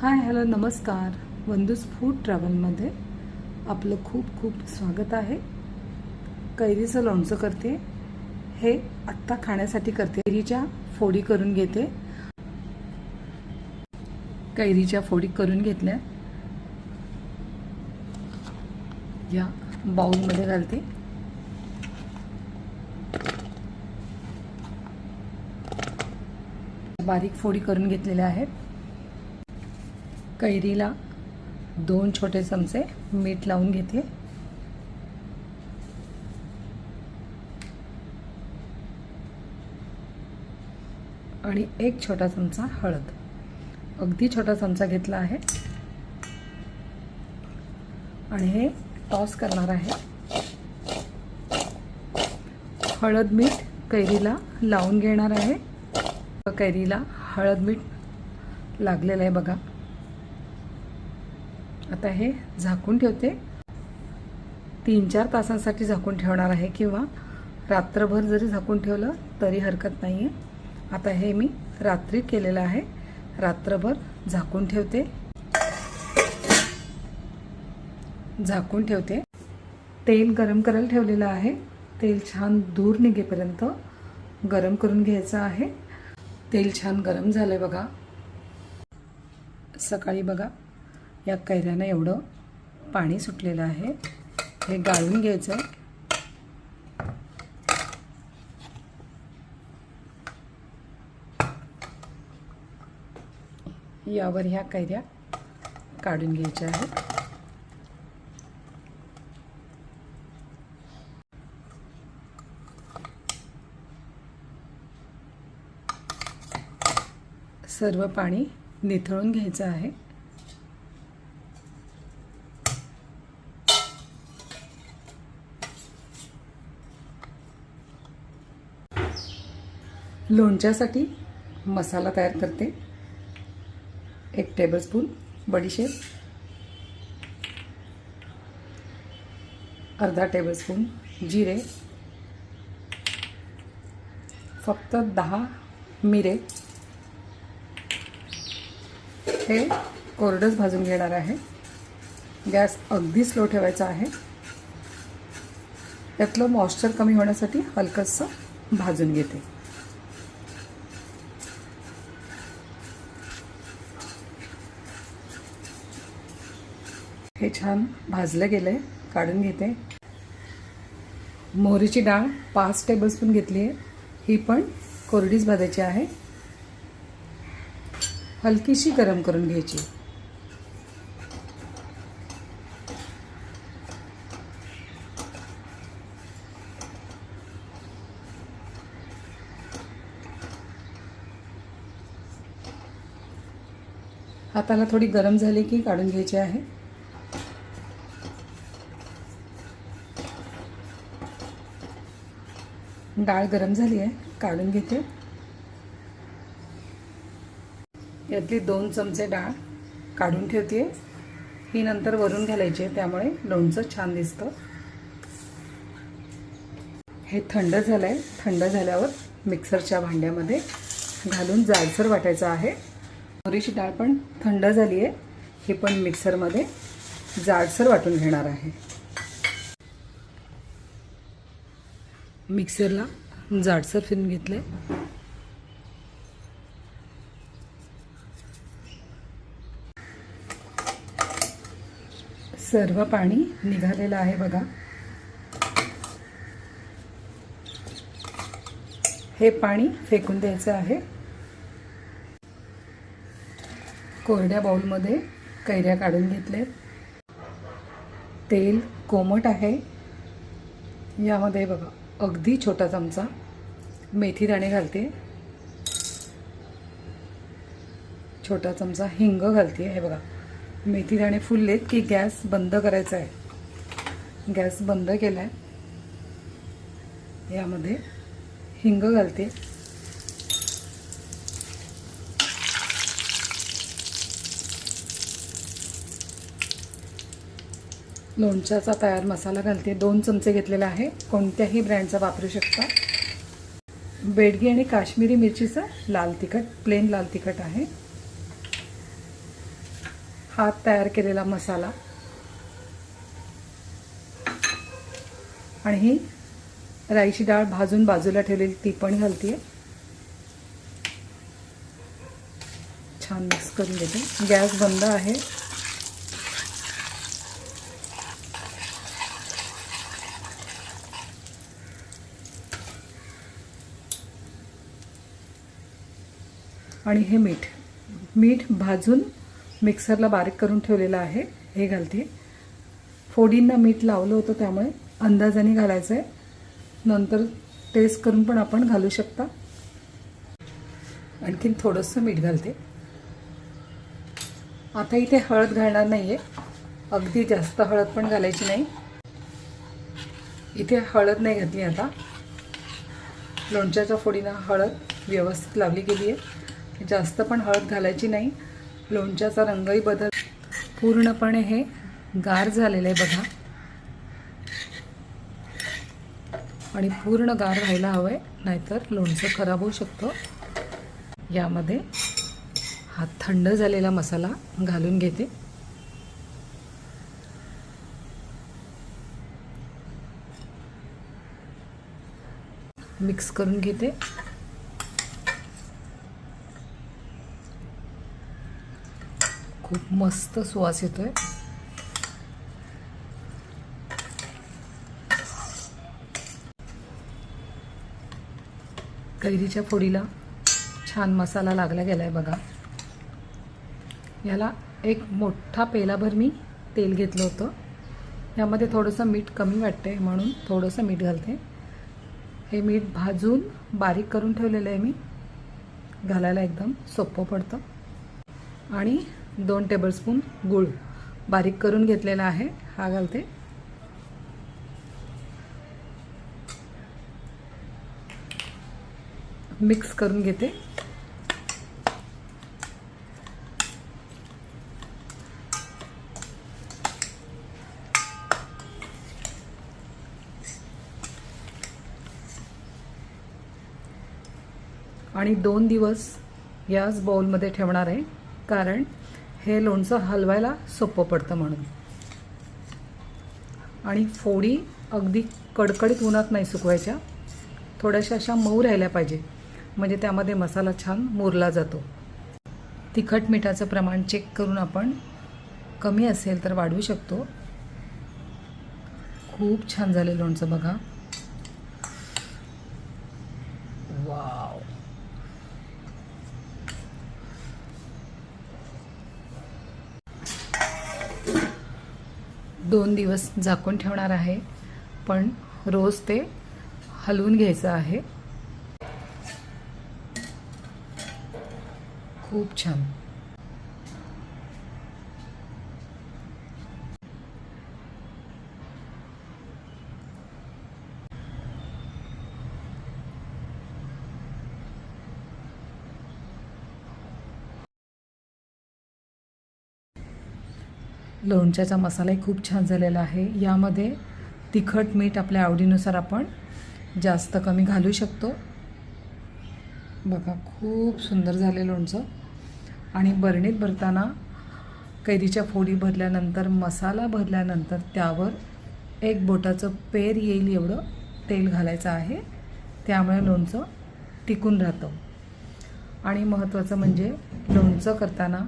Hi hello नमस्कार. वंदूस food ट्रॅव्हलमध्ये आपलं खूप खूप स्वागत आहे. कैरीचं लोणचं करते. हे आत्ता खाण्यासाठी करते. कैरीच्या फोडी करून घेते. कैरीच्या फोडी करून घेतल्या. या बाउलमध्ये घालते. बारीक फोडी करून घेतलेल्या आहेत. कैरीला दोन छोटे चमचे मीठ लावून घेते. आणि एक छोटा चमचा हळद. अगदी छोटा चमचा घेतला आहे. आणि हे टॉस करणार आहे. हळद मीठ कैरीला लावून घेणार आहे. कैरीला हळद मीठ लागलेलं आहे बघा. आता हे झाकून ठेवते. तीन चार तासांसाठी झाकून ठेवणार आहे किंवा रात्रभर जरी झाकून ठेवलं तरी हरकत नाही आहे आता हे मी रात्री केलेलं आहे. रात्रभर झाकून ठेवते. झाकून ठेवते. तेल गरम करायला ठेवलेलं आहे. तेल छान दूर निघेपर्यंत गरम करून घ्यायचं आहे. तेल छान गरम झालं आहे बघा. सकाळी बघा. या कैऱ्यानं एवढं पाणी सुटलेलं आहे. हे गाळून घ्यायचं यावर ह्या कैऱ्या काढून घ्यायच्या आहेत. सर्व पाणी निथळून घ्यायचं आहे. लोणच्यासाठी मसाला तयार करते. एक टेबलस्पून बडीशेप अर्धा टेबलस्पून जिरे. फक्त दहा मिरे. हे कोरडंच भाजून घेणार आहे. गॅस अगदी स्लो ठेवायचा आहे. त्यातलं मॉइश्चर कमी होण्यासाठी हलकंसं भाजून घेते. हे छान भाजलं गेलं आहे काढून घेते. मोहरीची डाळ पाच टेबलस्पून घेतली आहे ही पण कोरडीच भाजायची आहे. हलकीशी गरम करून घ्यायची. हाताला थोडी गरम झाली की काढून घ्यायची आहे. डाळ गरम झाली आहे काढून घेते. यातली दोन चमचे डाळ काढून ठेवते. ही नंतर वरून घालायची आहे त्यामुळे लोणचं छान दिसतं. हे थंड झालं आहे थंड झाल्यावर मिक्सरच्या भांड्यामध्ये घालून जाडसर वाटायचं आहे. मोरीची डाळ पण थंड झाली आहे ही पण मिक्सरमध्ये जाडसर वाटून घेणार आहे. मिक्सरला जाडसर फिरून घेतले सर्व पाणी निघालेलं आहे बघा. हे पाणी फेकून द्यायचं आहे. कोरड्या बाउलमध्ये कैऱ्या काढून घेतले तेल कोमट आहे. यामध्ये बघा. अगदी छोटा चमचा. मेथी दाणे घालते. छोटा चमचा हिंग घालते. हे बघा. मेथी दाणे फुललेत की गॅस बंद करायचा आहे. गॅस बंद केला आहे यामध्ये हिंग घालते. लोणच्याचा तयार मसाला घालते. दोन चमचे घेतलेला आहे. कोणत्याही ब्रँडचा वापरू शकता. बेडगी आणि काश्मीरी मिरचीचं लाल तिखट प्लेन लाल तिखट आहे. हात तयार केलेला मसाला. आणि ही राईची डाळ भाजून बाजूला ठेवलेली ती पण घालते छान मिक्स करून देते गॅस बंद आहे. आणि हे मीठ. मीठ भाजून मिक्सरला बारीक करून ठेवलेलं आहे. हे घालते. फोडींना मीठ लावलं होतं त्यामुळे अंदाजाने घालायचं आहे नंतर टेस्ट करून पण आपण घालू शकता. आणखीन थोडंसं मीठ घालते. आता इथे हळद घालणार नाही आहे अगदी जास्त हळद पण घालायची नाही. इथे हळद नाही घातली आता. लोणच्याच्या फोडीनं हळद व्यवस्थित लावली गेली आहे जास्त पण हळद घालायची नाही. लोणच्याचा रंगही बदल. पूर्णपणे हे गार झालेलं आहे बघा. आणि पूर्ण गार व्हायला हवं आहे नाहीतर लोणचं खराब होऊ शकतं. यामध्ये हा थंड झालेला मसाला घालून घेते. मिक्स करून घेते. खूप मस्त सुवास येतोय. कैरीच्या फोडीला छान मसाला लागला गेला आहे बघा. याला एक मोठा पेलाभर मी तेल घेतलं होतं. यामध्ये थोडंसं मीठ कमी वाटते म्हणून थोडंसं मीठ घालते. हे मीठ भाजून बारीक करून ठेवलेलं आहे मी. घालायला एकदम सोपं पडतं. आणि दोन टेबलस्पून गूळ. बारीक करून घेतलेला आहे. हा घालते. मिक्स करून घेते. आणि दोन दिवस याच बाउलमध्ये ठेवणार आहे. कारण हे लोणचं हलवायला सोपं पडतं म्हणून. आणि फोडी अगदी कडकडीत उन्हात नाही सुकवायच्या. थोड्याशा अशा मऊ राहिल्या पाहिजे. म्हणजे त्यामध्ये मसाला छान मुरला जातो. तिखट मिठाचं प्रमाण चेक करून आपण कमी असेल तर वाढवू शकतो. खूप छान झाले लोणचं बघा. वाव. दोन दिवस झाकून ठेवणार आहे. पण रोज ते हलवून घ्यायचं आहे. खूप छान. लोणच्याचा मसालाही खूप छान झालेला आहे. यामध्ये तिखट मीठ आपल्या आवडीनुसार आपण जास्त कमी घालू शकतो. बघा खूप सुंदर झाले लोणचं. आणि बरणीत भरताना कैरीच्या फोडी भरल्यानंतर मसाला भरल्यानंतर त्यावर एक बोटाचं पेर येईल एवढं तेल घालायचं आहे. त्यामुळे लोणचं टिकून राहतं. आणि महत्त्वाचं म्हणजे लोणचं करताना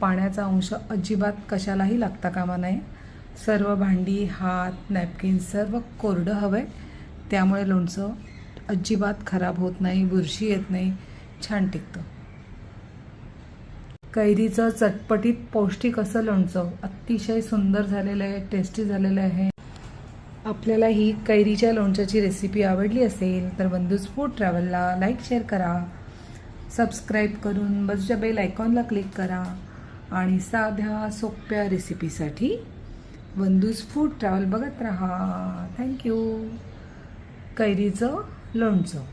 पाण्याचा अंश अजिबात कशालाही लागता कामा नये. सर्व भांडी हात नॅपकिन सर्व कोरडं हवं आहे त्यामुळे लोणचं अजिबात खराब होत नाही बुरशी येत नाही छान टिकतं. कैरीचं चटपटीत पौष्टिक असं लोणचं अतिशय सुंदर झालेलं आहे टेस्टी झालेलं आहे. आपल्याला ही कैरीच्या लोणच्याची रेसिपी आवडली असेल तर बंधूज फूड ट्रॅव्हलला लाईक शेअर करा. सबस्क्राईब करून बाजूच्या बेल आयकॉनला क्लिक करा. आणि साध्या सोप्या रेसिपीसाठी बंधूज फूड ट्रॅव्हल बघत राहा. थँक्यू कैरीचं लोणचं.